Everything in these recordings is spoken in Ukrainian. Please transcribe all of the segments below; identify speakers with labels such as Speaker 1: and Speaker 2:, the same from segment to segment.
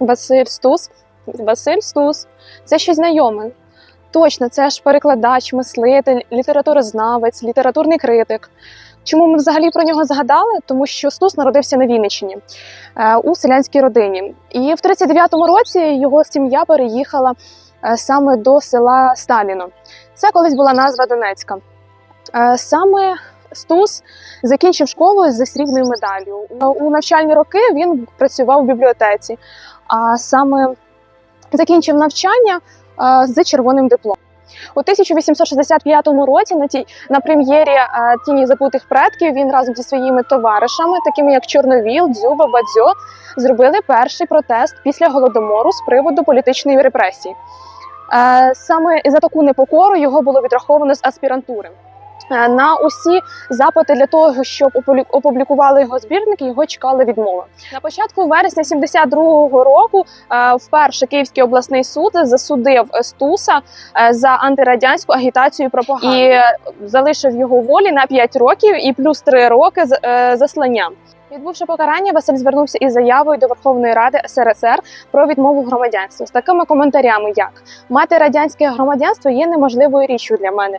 Speaker 1: Василь Стус. Василь Стус. Це щось знайоме. Точно, це ж перекладач, мислитель, літературознавець, літературний критик. Чому ми взагалі про нього згадали? Тому що Стус народився на Вінниччині е, у селянській родині. І в 39-му році його сім'я переїхала е, саме до села Сталіно. Це колись була назва Донецька. Е, Саме Стус закінчив школу зі срібною медаллю. У навчальні роки він працював в бібліотеці, а саме закінчив навчання з червоним дипломом. У 1865 році на тій на прем'єрі Тіні забутих предків він разом зі своїми товаришами, такими як Чорновіл, Дзюба, Бадзьо, зробили перший протест після голодомору з приводу політичної репресії. Саме за таку непокору його було відраховано з аспірантури. Е, На усі запити для того, щоб опублі- опублікували його збірник, його чекали відмови. На початку вересня 72-го року е, вперше Київський обласний суд засудив Стуса е, за антирадянську агітацію і пропаганду і залишив його волі на 5 років і плюс 3 роки заслання. Відбувши покарання, Василь звернувся із заявою до Верховної Ради СРСР про відмову громадянства з такими коментарями, як мати радянське громадянство є неможливою річчю для мене.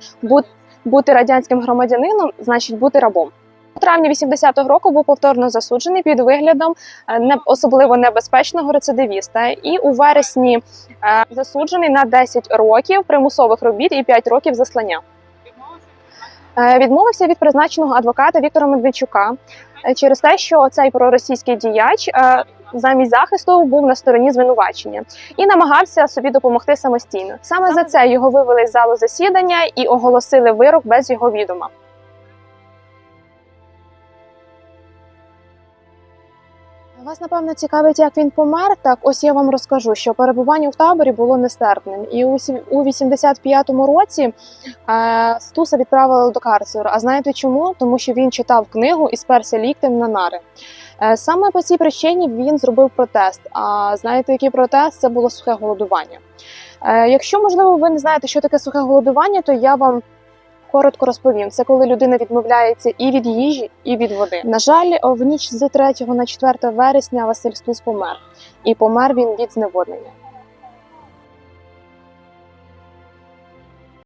Speaker 1: Бу- Бути радянським громадянином значить бути рабом. У травні 80-го року був повторно засуджений під виглядом е, не особливо небезпечного рецидивіста, і у вересні е, засуджений на 10 років примусових робіт і 5 років заслання. Е, Відмовився від призначеного адвоката Віктора Медведчука через те, що цей проросійський діяч замість захисту був на стороні звинувачення і намагався собі допомогти самостійно. Саме за це його вивели з залу засідання і оголосили вирок без його відома. Вас напевно цікавить, як він помер. Так, ось я вам розкажу, що перебування в таборі було нестерпним, і у сі- 85-му році е, Стуса відправили до карцеру. А знаєте чому? Тому що він читав книгу і сперся ліктем на нари. Е, Саме по цій причині він зробив протест. А знаєте, який протест? Це було сухе голодування. Е, Якщо можливо ви не знаєте, що таке сухе голодування, то я вам коротко розповім. Це коли людина відмовляється і від їжі, і від води. На жаль, в ніч з 3 на 4 вересня Василь Стус помер, і помер він від зневоднення.